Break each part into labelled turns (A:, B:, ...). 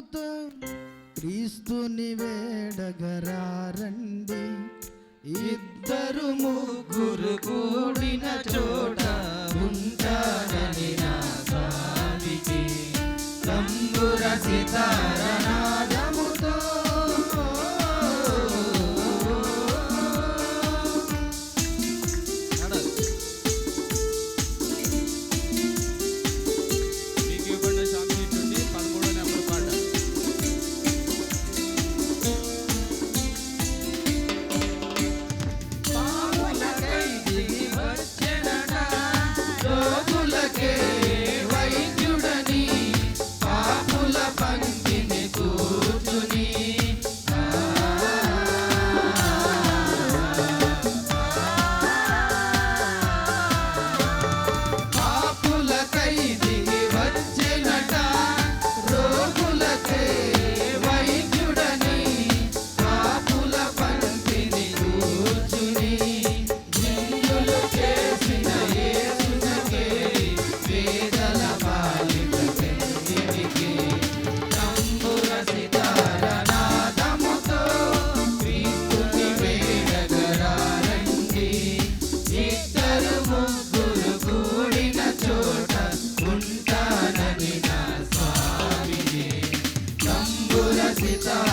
A: బలముతో క్రీస్తుని వేడగరారండి. ఇద్దరు ముగ్గురు కూడిన చోట ఉంటారని నా స్వామికి. సంబుర సితారా Sita.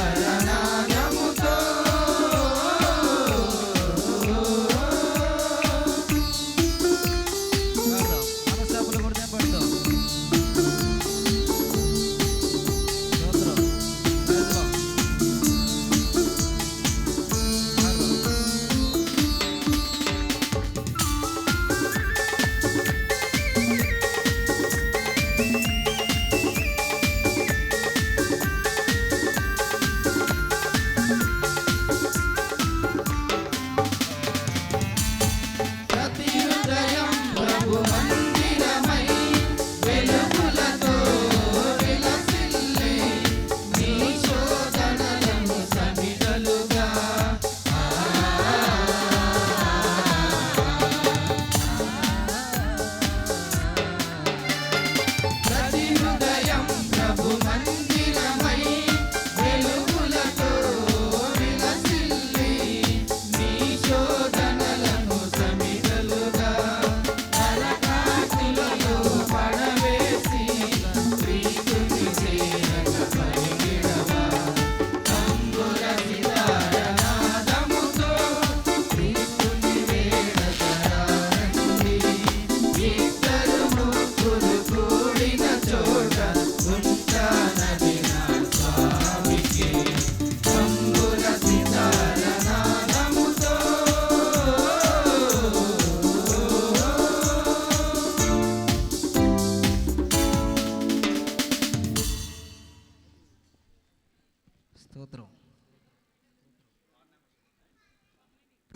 B: outro.